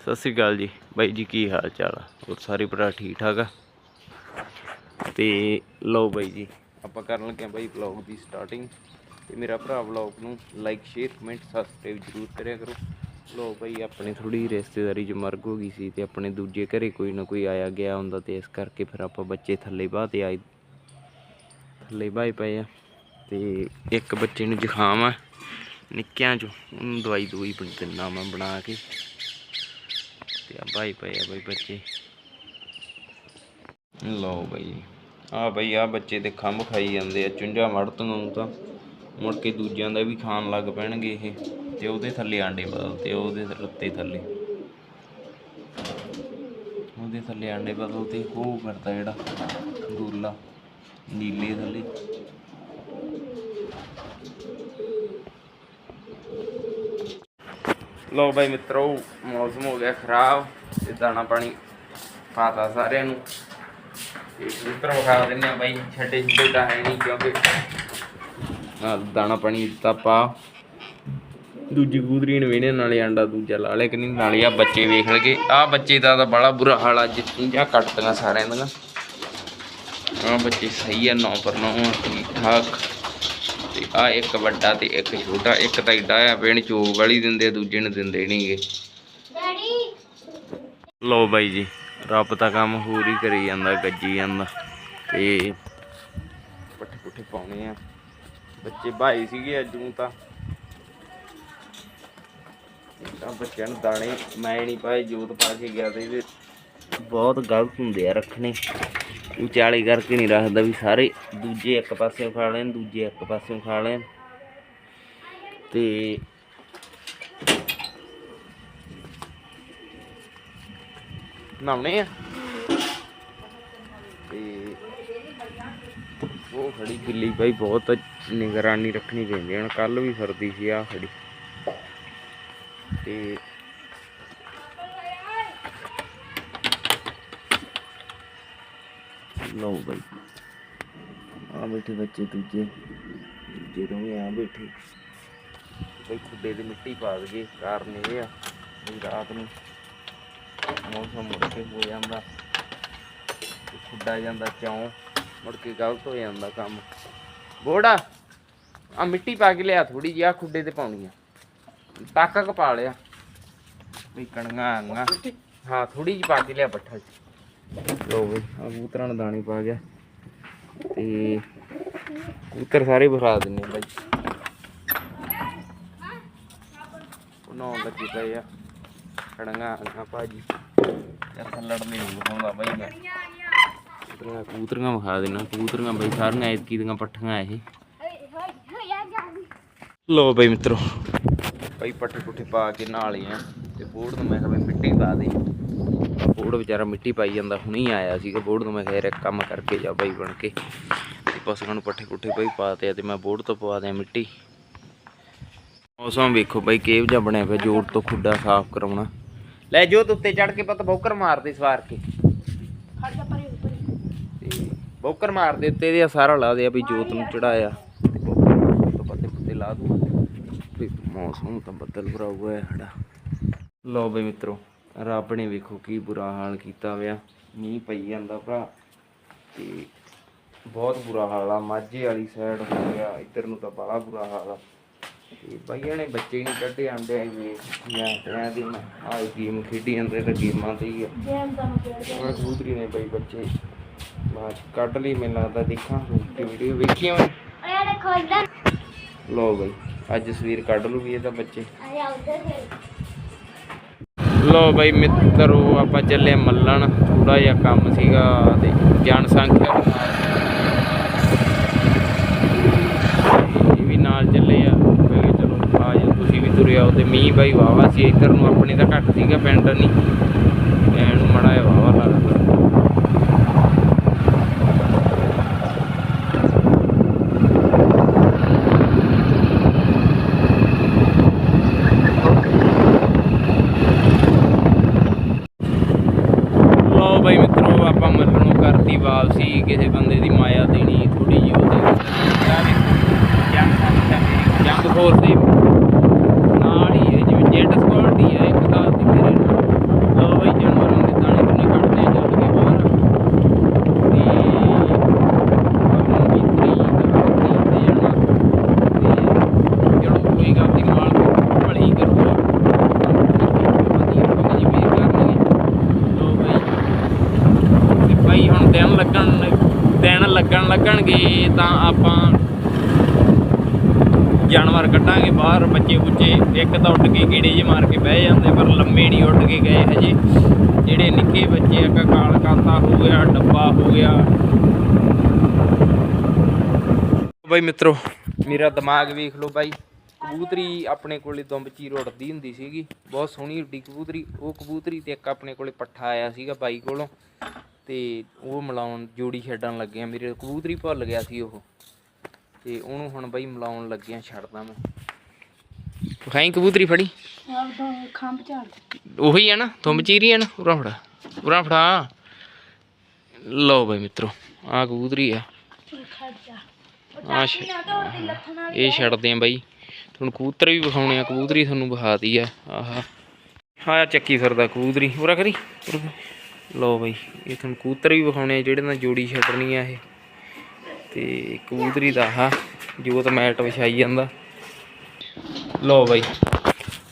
ਸਤਿ ਸ੍ਰੀ ਅਕਾਲ ਜੀ। ਬਾਈ ਜੀ, ਕੀ ਹਾਲ ਚਾਲ ਆ? ਹੋਰ ਸਾਰੇ ਭਰਾ ਠੀਕ ਠਾਕ ਆ? ਤੇ ਲਓ ਬਾਈ ਜੀ, ਆਪਾਂ ਕਰਨ ਲੱਗੇ ਆ ਬਾਈ ਵਲੌਗ ਦੀ ਸਟਾਰਟਿੰਗ ਤੇ ਮੇਰਾ ਭਰਾ ਵਲੌਗ ਨੂੰ ਲਾਈਕ ਸ਼ੇਅਰ ਕਮੈਂਟ ਸਬਸਕ੍ਰਾਈਬ ਜ਼ਰੂਰ ਕਰਿਆ ਕਰੋ। ਲਓ ਬਾਈ, ਆਪਣੇ ਥੋੜੀ ਰਿਸ਼ਤੇਦਾਰੀ ਚ ਮਰਗ ਹੋ ਗਈ ਸੀ ਤੇ ਆਪਣੇ ਦੂਜੇ ਘਰੇ ਕੋਈ ਨਾ ਕੋਈ ਆਇਆ ਗਿਆ ਹੁੰਦਾ ਤੇ ਇਸ ਕਰਕੇ ਫਿਰ ਆਪਾਂ ਬੱਚੇ ਥੱਲੇ ਬਾਹ ਤੇ ਆਏ ਥੱਲੇ ਬਾਹੇ ਪਏ ਆ। ਤੇ ਇੱਕ ਬੱਚੇ ਨੂੰ ਜ਼ੁਕਾਮ ਆ, ਨਿੱਕਿਆਂ ਚ, ਉਹਨੂੰ ਦਵਾਈ ਦੂਈ ਦਿੰਦਾ ਮੈਂ ਬਣਾ ਕੇ। ਤੇ ਆ ਭਾਈ ਪਏ ਆ ਬਈ ਬੱਚੇ ਲਓ ਬਾਈ ਆ ਬਈ ਆ ਬੱਚੇ ਤੇ ਖੰਭ ਖਾਈ ਜਾਂਦੇ ਆ ਚੁੰਝਾ ਮੜਤ ਨੂੰ ਤਾਂ ਮੁੜ ਕੇ ਦੂਜਿਆਂ ਦਾ ਵੀ ਖਾਣ ਲੱਗ ਪੈਣਗੇ ਇਹ। ਤੇ ਉਹਦੇ ਥੱਲੇ ਆਂਡੇ ਬਦਲ ਤੇ ਉਹਦੇ ਰੱਤੇ ਥੱਲੇ। ਉਹਦੇ ਥੱਲੇ ਆਂਡੇ ਬਦਲ ਤੇ ਉਹ ਕਰਦਾ ਜਿਹੜਾ ਦੂਲਾ। ਨੀਲੇ ਥੱਲੇ। ਲੋ ਬਾਈ ਮਿੱਤਰੋ, ਮੌਸਮ ਹੋ ਗਿਆ ਖਰਾਬ ਤੇ ਦਾਣਾ ਪਾਣੀ ਪਾਤਾ ਸਾਰਿਆਂ ਨੂੰ। ਤੇ ਕਬੂਤਰ ਵਿਖਾ ਦਿੰਦੇ ਆ ਬਾਈ, ਛੱਡੇ ਛੱਡੇ ਤਾਂ ਹੈ ਨਹੀਂ ਕਿਉਂਕਿ ਦਾਣਾ ਪਾਣੀ ਦਿੱਤਾ ਪਾ ਦੂਜੀ ਕਬੂਤਰੀ ਨੇ ਵੇਣੇ ਨਾਲੇ ਆਂਡਾ ਦੂਜਾ ਲਾ ਲਿਆ ਕਿ ਨਹੀਂ, ਨਾਲੇ ਆ ਬੱਚੇ ਵੇਖ ਲਗੇ ਆ ਬੱਚੇ ਦਾ ਤਾਂ ਬੜਾ ਬੁਰਾ ਹਾਲ ਆ ਜਿੱਤੀਆਂ ਕੱਟਦੀਆਂ ਸਾਰਿਆਂ ਦੀਆਂ। ਆ ਬੱਚੇ ਸਹੀ ਆ 9 ਪਰ 9 ਠੀਕ ਠਾਕ ਤੇ ਆ ਇੱਕ ਵੱਡਾ ਤੇ ਇੱਕ ਛੋਟਾ ਇੱਕ ਤਾਂ ਏਡਾ ਆ ਪੈਣ ਚੋਗ ਵਾਲੀ ਦਿੰਦੇ ਦੂਜੇ ਨੂੰ ਦਿੰਦੇ ਨਹੀਂਗੇ ਲੋ ਬਾਈ ਜੀ ਰੱਬ ਤਾਂ ਕੰਮ ਹੋਰ ਹੀ ਕਰੀ ਜਾਂਦਾ ਗੱਜੀ ਜਾਂਦਾ। ਤੇ ਪੱਠੇ ਪੁੱਠੇ ਪਾਉਣੇ ਆ। ਬੱਚੇ ਭਾਈ ਸੀਗੇ ਅੱਜ ਨੂੰ ਤਾਂ। ਤਾਂ ਬੱਚਿਆਂ ਨੂੰ ਦਾਣੇ ਮੈਂ ਨਹੀਂ ਪਾਏ ਜੋਤ ਪਾ ਕੇ ਗਿਆ ਤੇ ਬਹੁਤ ਗਲਤ ਹੁੰਦੇ ਆ ਰੱਖਣੇ। ਵਿਚਾਲੇ ਕਰਕੇ ਨਹੀਂ ਰੱਖਦਾ ਵੀ ਸਾਰੇ ਦੂਜੇ ਇੱਕ ਪਾਸੇ ਖਾ ਲੈਣ, ਦੂਜੇ ਇੱਕ ਪਾਸੇ ਖਾ ਲੈਣ। ਤੇ ਨਾਉਣੇ ਆ। ਤੇ ਉਹ ਖੜੀ ਬਿੱਲੀ ਭਾਈ ਬਹੁਤ ਨਿਗਰਾਨੀ ਰੱਖਣੀ ਪੈਂਦੀ ਹੁਣ ਕੱਲ ਵੀ ਫਿਰਦੀ ਸੀ ਆ ਖੜੀ ਤੇ ਲਓ ਬਈ। ਆ ਬੈਠੇ ਬੱਚੇ ਦੂਜੇ। ਦੂਜੇ ਦੋਵੇਂ ਆ ਬੈਠੇ। ਬਈ ਖੁੱਡੇ ਦੀ ਮਿੱਟੀ ਪਾ ਦਈਏ ਕਾਰਨ ਇਹ ਆ ਵੀ ਰਾਤ ਨੂੰ ਮੌਸਮ ਮੁੜ ਕੇ ਹੋ ਜਾਂਦਾ। ਖੁੱਡਾ ਜਾਂਦਾ ਚੌਂ ਮੁੜ ਕੇ ਗਲਤ ਹੋ ਜਾਂਦਾ ਕੰਮ। ਬੋੜਾ ਆ ਮਿੱਟੀ ਪਾ ਕੇ ਲਿਆ ਥੋੜੀ ਜਿਹੀ ਆ ਖੁੱਡੇ ਤੇ ਪਾਉਣੀ ਆ। ਟਾਕਾ ਕਪਾ ਲਿਆ। ਵੀ ਕਣੀਆਂ ਆਂਗਾ ਹਾਂ ਥੋੜੀ ਜਿਹੀ ਪਾ ਕੇ ਲਿਆ ਪੱਠਾ ਚ। ਲੋ ਬਈ ਆ ਕਬੂਤਰਾਂ ਨੂੰ ਦਾਣੀ ਪਾ ਗਿਆ। ਤੇ ਕਬੂਤਰ ਸਾਰੇ ਭਰਾ ਦਿੰਨੇ ਬਾਈ। ਉਹ ਨਹਾਉਣ ਲੱਗੇ ਪਏ ਆ। ਕਣੀਆਂ ਆਂਗਾ ਭਾਜੀ। ਯਾਰ ਲੜਨੇ ਨਹੀਂ ਵਿਖਾਉਂਦਾ ਬਾਈ ਮੈਂ। ਕਬੂਤਰੀਆਂ ਕਬੂਤਰੀਆਂ ਵਿਖਾ ਦੇਣਾ ਕਬੂਤਰੀਆਂ ਬਾਈ ਸਾਰੀਆਂ ਐਤਕੀ ਦੀਆਂ ਪੱਠੀਆਂ ਇਹ। ਲੋ ਬਈ ਮਿੱਤਰੋ। ਬਈ ਪੱਠੇ ਪੁੱਠੇ ਪਾ ਕੇ ਨਾਲ ਹੀ ਆ। ਤੇ ਬੋੜ ਨੂੰ ਮੈਂ ਕਿਹਾ ਵੀ ਮਿੱਟੀ ਪਾ ਦੇ। ਬੋੜ ਵਿਚਾਰਾ ਮਿੱਟੀ ਪਾਈ ਜਾਂਦਾ ਹੁਣੀ ਆਇਆ ਸੀਗਾ ਬੋੜ ਨੂੰ ਮੈਂ ਯਾਰ ਇੱਕ ਕੰਮ ਕਰਕੇ ਜਾ ਬਾਈ ਬਣ ਕੇ ਪਸ਼ੂਆਂ ਨੂੰ ਪੱਠੇ ਪੁੱਠੇ ਬਈ ਪਾਤੇ ਆ ਤੇ ਮੈਂ ਬੋੜ ਤੋਂ ਪਵਾ ਦਿਆਂ ਮਿੱਟੀ। ਮੌਸਮ ਵੇਖੋ ਬਈ ਕੇਵ ਜਿਹਾ ਬਣਿਆ ਪਿਆ ਜੋੜ ਤੋਂ ਖੁੱਡਾ ਸਾਫ਼ ਕਰਾਉਣਾ। ਲੈ ਜੋ ਤੂੰ ਉੱਤੇ ਚੜ ਕੇ ਪਤ ਬੌਕਰ ਮਾਰਦੇ ਸਵਾਰ ਕੇ। ਬੌਕਰ ਮਾਰਦੇ ਉੱਤੇ ਦੇ ਸਾਰਾ ਲਾ ਦੇ ਆ ਵੀ ਜੋਤ ਨੂੰ ਚੜਾਇਆ ਤੇ ਬੌਕਰ ਮਾਰ ਤੋਂ ਪੱਤੇ ਪੁੱਤੇ ਲਾ ਦੂੰਗਾ ਵੀ ਮੌਸਮ ਤਾਂ ਬੱਦਲ ਭਰਾ ਹੋਇਆ ਹੈ ਸਾਡਾ। ਲਓ ਬਈ ਮਿੱਤਰੋ ਰੱਬ ਨੇ ਵੇਖੋ ਕੀ ਬੁਰਾ ਹਾਲ ਕੀਤਾ ਹੋਇਆ ਮੀਂਹ ਪਈ ਜਾਂਦਾ ਭਰਾ ਤੇ ਬਹੁਤ ਬੁਰਾ ਹਾਲ ਆ। ਮਾਝੇ ਵਾਲੀ ਸਾਈਡ ਹੋ ਗਿਆ ਇੱਧਰ ਨੂੰ ਤਾਂ ਬੜਾ ਬੁਰਾ ਹਾਲ ਆ। ਤੇ ਬਈਆਂ ਨੇ ਬੱਚੇ ਨਹੀਂ ਕੱਢੇ ਆਂਦੇ ਵੇ ਮੈਂ ਕਹਿੰਦਾ ਦੀ ਮੈਂ ਆਹ ਗੇਮ ਖੇਡੀ ਜਾਂਦੇ ਤਾਂ ਗੇਮਾਂ ਤੇ ਹੀ ਆ। ਮੈਂ ਕਬੂਤਰੀ ਨੇ ਬਈ ਬੱਚੇ ਬਾਅਦ ਕੱਢ ਲਈ ਮੈਨੂੰ ਲੱਗਦਾ ਦੇਖਾਂ ਵੀਡੀਓ ਵੇਖੀ ਮੈਂ ਲੋ ਬਈ ਅੱਜ ਸਵੇਰ ਕੱਢ ਲੂ ਵੀ ਇਹਦਾ ਬੱਚੇ। ਲੋ ਬਈ ਮਿੱਤਰੋ, ਆਪਾਂ ਚੱਲੇ ਮੱਲਣ। ਥੋੜਾ ਜਿਹਾ ਕੰਮ ਸੀਗਾ ਤੇ ਜਨਸੰਖਿਆ ਇਹ ਵੀ ਨਾਲ ਚੱਲੇ ਆ ਮੈਂ ਚਲੋ ਆ ਜਾ ਤੁਸੀਂ ਵੀ ਤੁਰੇ ਆਓ। ਤੇ ਮੀਂਹ ਬਾਈ ਵਾਵਾ ਸੀ, ਇੱਧਰ ਨੂੰ ਆਪਣੇ ਤਾਂ ਘੱਟ ਸੀਗਾ, ਪਿੰਡ ਨਹੀਂ ਐਨ ਨੂੰ ਮੜਾ ਜਿਹਾ ਵਾਵਾ ਲੱਗਦਾ ਲਓ ਬਾਈ ਮਿੱਤਰੋ ਆਪਾਂ ਮੱਲਣੋਂ ਵਾਪਸੀ ਕਿਸੇ ਬੰਦੇ ਦੀ ਮਾਇਆ ਦੇਣੀ ਥੋੜੀ ਜਿਹੀ ਉਹਦੇ ਯਾਰ ਜੰਗ ਜੰਗ ਦੇ ਨਾਲ ਹੀ ਹੈ ਜਿਵੇਂ ਜੈਟ ਸਪੋਰਟ ਹੀ ਹੈ ਇੱਕ ਦਾ ਤੇ ਮੇਰੇ ਨਾਲ ਲੱਗਣਗੇ, ਤਾਂ ਆਪਾਂ ਜਾਨਵਰ ਕੱਢਾਂਗੇ ਬਾਹਰ, ਬੱਚੇ ਬੁੱਚੇ, ਇੱਕ ਤਾਂ ਉੱਡ ਕੇ ਕੀੜੇ ਜੇ ਮਾਰ ਕੇ ਬਹਿ ਜਾਂਦੇ, ਪਰ ਲੰਮੇ ਨਹੀਂ ਉੱਡ ਕੇ ਗਏ ਹਜੇ। ਜਿਹੜੇ ਨਿੱਕੇ ਬੱਚੇ ਇੱਕ ਕਾਲ ਕਾਤਾ ਹੋ ਗਿਆ, ਡੱਬਾ ਹੋ ਗਿਆ। ਬਾਈ ਮਿੱਤਰੋ, ਮੇਰਾ ਦਿਮਾਗ ਵੇਖ ਲਓ ਬਾਈ। ਕਬੂਤਰੀ ਆਪਣੇ ਕੋਲੇ ਦੁੰਬਚੀ ਰੁੜਦੀ ਹੁੰਦੀ ਸੀਗੀ। ਬਹੁਤ ਸੋਹਣੀ ਉੱਡੀ ਕਬੂਤਰੀ। ਉਹ ਕਬੂਤਰੀ ਤੇ ਇੱਕ ਆਪਣੇ ਕੋਲੇ ਪੱਠਾ ਆਇਆ ਸੀਗਾ ਬਾਈ ਕੋਲੋਂ। ਤੇ ਉਹ ਮਿਲਾਉਣ ਜੋੜੀ ਛੱਡਣ ਲੱਗੇ ਆ। ਮੇਰੇ ਕਬੂਤਰੀ ਭੁੱਲ ਗਿਆ ਸੀ ਉਹ। ਤੇ ਉਹਨੂੰ ਹੁਣ ਬਾਈ ਮਿਲਾਉਣ ਲੱਗਿਆ ਛੱਡਦਾ ਮੈਂ। ਖਾਈ ਕਬੂਤਰੀ ਫੜੀ। ਖੰਭ ਝਾੜ ਉਹੀ ਆ ਨਾ ਦੁੰਬਚੀਰੀ ਆ ਨਾ ਉਰਾ ਫੜਾ ਉਰਾ ਫੜਾ। ਲਓ ਬਾਈ ਮਿੱਤਰੋ ਆ ਕਬੂਤਰੀ ਆ। ਇਹ ਛੱਡਦੇ ਆ ਬਾਈ। ਤੁਹਾਨੂੰ ਕਬੂਤਰ ਵੀ ਵਿਖਾਉਣੇ ਆ ਕਬੂਤਰੀ ਤੁਹਾਨੂੰ ਵਿਖਾਤੀ ਆ। ਆਹਾ। ਹਾਂ ਚੱਕੀ ਫਿਰਦਾ ਕਬੂਤਰੀ। ਉਰਾ ਕਰੀ ਲੋ ਕਰੀ। ਬਾਈ, ਇਹ ਤੁਹਾਨੂੰ ਕਬੂਤਰ ਵੀ ਵਿਖਾਉਣੇ ਆ, ਜਿਹੜੇ ਨਾਲ ਜੋੜੀ ਛੱਡਣੀ ਆ ਇਹ। ਤੇ ਕਬੂਤਰੀ ਦਾ ਆਹ, ਜੋਤ ਮੈਟ ਵਿਛਾਈ ਜਾਂਦਾ। ਲਓ ਬਾਈ,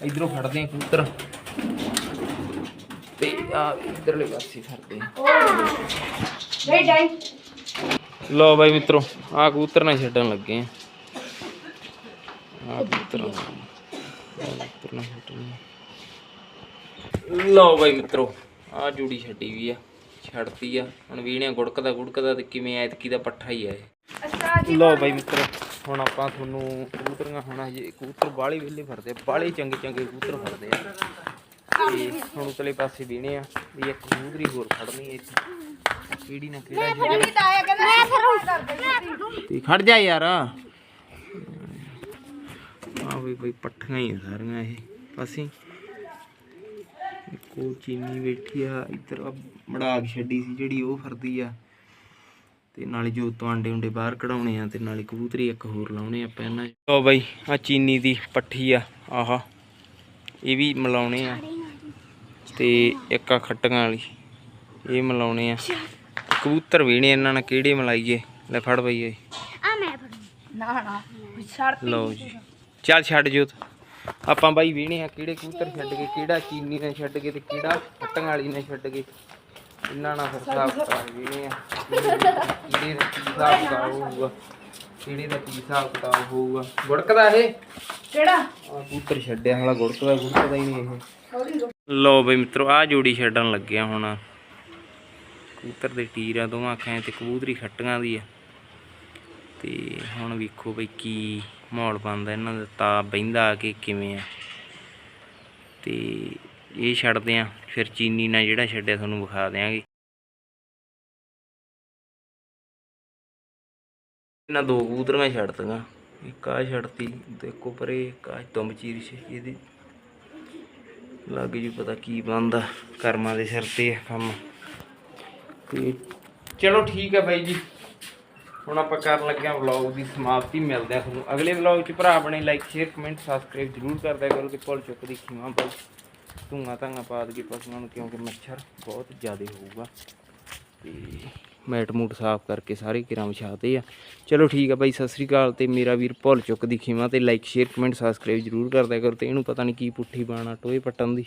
ਇਧਰੋਂ ਫੜਦੇ ਆ ਕਬੂਤਰ। ਤੇ ਆ ਇਧਰਲੇ ਪਾਸੇ ਫੜਦੇ ਆ। ਵੇ ਡਾਈ ਲਓ ਬਾਈ ਮਿੱਤਰੋ, ਆ ਕਬੂਤਰ ਨਾਲ ਛੱਡਣ ਲੱਗੇ ਆ। ਆ ਕਬੂਤਰ ਨਾਲ। ਕਬੂਤਰ ਨਾਲ ਛੱਡਣ ਲਓ ਬਾਈ ਮਿੱਤਰੋ ਆ ਜੋੜੀ ਛੱਡੀ ਵੀ ਆ ਛੱਡਤੀ ਆ। ਹੁਣ ਵੀਣਿਆ ਗੁੜਕਦਾ ਗੁੜਕਦਾ ਤੇ ਕਿਵੇਂ ਐਤਕੀ ਦਾ ਪੱਠਾ ਹੀ ਆ ਇਹ। ਲਓ ਬਾਈ ਮਿੱਤਰੋ ਹੁਣ ਆਪਾਂ ਤੁਹਾਨੂੰ ਕਬੂਤਰੀਆਂ ਹੁਣ ਹਜੇ ਕਬੂਤਰ ਬਾਹਲੇ ਵਿਹਲੇ ਫਿਰਦੇ ਬਾਹਲੇ ਚੰਗੇ ਚੰਗੇ ਕਬੂਤਰ ਫਿਰਦੇ ਆ। ਤੇ ਹੁਣ ਉਤਲੇ ਪਾਸੇ ਵੀਣੇ ਆ ਵੀ ਇੱਕ ਕਬੂਤਰੀ ਹੋਰ ਫੜਨੀ ਇੱਥੇ। ਕਿਹੜੀ ਨਾ ਕਿਹੜਾ ਜੀ ਨਹੀਂ ਤਾਂ ਆਇਆ ਕਹਿੰਦਾ ਮੈਂ ਫਿਰ ਤੇ ਖੜ ਜਾ ਯਾਰ। ਆ ਵੀ ਬਈ ਪੱਠੀਆਂ ਹੀ ਆ ਸਾਰੀਆਂ ਇਹ। ਪਾਸੇ ਕੋ ਚੀਨੀ ਬੈਠੀ ਆ ਇੱਧਰ ਆ ਮੜਾਕ ਛੱਡੀ ਸੀ ਜਿਹੜੀ ਉਹ ਫਰਦੀ ਆ। ਤੇ ਨਾਲੇ ਜੋ ਤੋਂ ਆਂਡੇ ਉਂਡੇ ਬਾਹਰ ਕਢਾਉਣੇ ਆ ਤੇ ਨਾਲੇ ਕਬੂਤਰੀ ਇੱਕ ਹੋਰ ਲਾਉਣੇ ਆਪਾਂ ਇਹਨਾਂ 'ਚ। ਲਓ ਬਾਈ ਆ ਚੀਨੀ ਦੀ ਪੱਠੀ ਆ ਆਹਾ। ਇਹ ਵੀ ਮਿਲਾਉਣੇ ਆ। ਤੇ ਇੱਕ ਆ ਖੱਟੀਆਂ ਵਾਲੀ ਇਹ ਮਿਲਾਉਣੇ ਆ। ਕਬੂਤਰ ਵੀਣੇ ਇਹਨਾਂ ਨਾਲ ਕਿਹੜੇ ਮਿਲਾਈਏ? ਲੈ ਫੜ ਬਈ ਓਏ ਆ ਮੈਂ ਫੜ। ਨਾ ਨਾ ਲਓ ਜੀ। ਚੱਲ ਛੱਡ ਜੋਤ। ਆਪਾਂ ਬਾਈ ਵੀਣੇ ਆ ਕਿਹੜੇ ਕਬੂਤਰ ਛੱਡ ਕੇ ਕਿਹੜਾ ਚੀਨੀ ਨੇ ਛੱਡ ਕੇ ਤੇ ਕਿਹੜਾ ਫੱਟਣ ਵਾਲੀ ਨੇ ਛੱਡ ਕੇ ਇਹਨਾਂ ਨਾਲ ਫਿਰ ਹਿਸਾਬ ਕਿਤਾਬ ਵੀਣੇ ਆ। ਕਿਹੜੇ ਦਾ ਕੀ ਹਿਸਾਬ ਕਿਤਾਬ ਹੋਊਗਾ ਕਿਹੜੇ ਦਾ ਕੀ ਹਿਸਾਬ ਕਿਤਾਬ ਹੋਊਗਾ। ਗੁੜਕਦਾ ਇਹ? ਕਿਹੜਾ? ਆ ਕਬੂਤਰ ਛੱਡਿਆ ਹਾਲਾ ਗੁੜਕਦਾ ਗੁੜਕਦਾ ਹੀ ਨਹੀਂ ਇਹ। ਲਓ ਬਈ ਮਿੱਤਰੋ ਆ ਜੋੜੀ ਛੱਡਣ ਲੱਗਿਆ ਹੁਣ। ਕਬੂਤਰ ਦੇ ਟੀਰਾਂ ਦੋਵਾਂ ਅੱਖਾਂ ਤੇ ਕਬੂਤਰੀ ਖੱਟੀਆਂ ਦੀ ਆ। ਤੇ ਹੁਣ ਵੇਖੋ ਬਈ ਕੀ ਮਾਹੌਲ ਬਣਦਾ, ਇਹਨਾਂ ਦਾ ਤਾਂ ਬਹਿੰਦਾ ਆ ਕੇ ਕਿਵੇਂ ਆ। ਤੇ ਇਹ ਛੱਡਦੇ ਆ, ਫਿਰ ਚੀਨੀ ਨਾਲ ਜਿਹੜਾ ਛੱਡਿਆ ਤੁਹਾਨੂੰ ਵਿਖਾ ਦਿਆਂਗੇ। ਇਹਨਾਂ ਦੋ ਕਬੂਤਰੀਆਂ ਛੱਡਤੀਆਂ ਇੱਕ ਆ ਛੱਡਤੀ ਤੇ ਇੱਕੋ ਪਰੇ ਇੱਕ ਆ ਤੁੰਬ ਚੀਰੀ ਇਹਦੀ। ਲੱਗ ਜੂ ਪਤਾ ਕੀ ਬਣਦਾ, ਕਰਮਾਂ ਦੇ ਸਿਰ ਤੇ ਕੰਮ। ਤੇ ਚਲੋ ਠੀਕ ਹੈ ਬਾਈ ਜੀ। ਹੁਣ ਆਪਾਂ ਕਰਨ ਲੱਗੇ ਹਾਂ ਵਲੌਗ ਦੀ ਸਮਾਪਤੀ, ਮਿਲਦੇ ਆ ਤੁਹਾਨੂੰ ਅਗਲੇ ਵਲੌਗ 'ਚ। ਭਰਾ ਆਪਣੇ ਲਾਈਕ ਸ਼ੇਅਰ ਕਮੈਂਟ ਸਬਸਕ੍ਰਾਈਬ ਜ਼ਰੂਰ ਕਰਦਿਆ ਕਰੋ ਕਿ ਭੁੱਲ ਚੁੱਕ ਦੀ ਖੀਵਾ ਬਾਈ ਧੂੰਆਂ ਧਾਂਗਾ ਪਾ ਦਈਏ ਪਸ਼ੂਆਂ ਨੂੰ ਕਿਉਂਕਿ ਮੱਛਰ ਬਹੁਤ ਜ਼ਿਆਦਾ ਹੋਊਗਾ। ਤੇ ਮੈਟ ਮੂਟ ਸਾਫ਼ ਕਰਕੇ ਸਾਰੇ ਕਿਰਾਂ ਵਿਛਾਤੇ ਆ। ਚਲੋ ਠੀਕ ਆ ਬਾਈ, ਸਤਿ ਸ੍ਰੀ ਅਕਾਲ ਤੇ ਮੇਰਾ ਵੀਰ ਭੁੱਲ ਚੁੱਕ ਦੀ ਖੀਵਾ ਤੇ ਲਾਈਕ ਸ਼ੇਅਰ ਕਮੈਂਟ ਸਬਸਕ੍ਰਾਈਬ ਜ਼ਰੂਰ ਕਰਦਿਆ ਕਰੋ ਤੇ ਇਹਨੂੰ ਪਤਾ ਨਹੀਂ ਕੀ ਪੁੱਠੀ ਬਾਣਾ ਟੋਏ ਪੱਟਣ ਦੀ।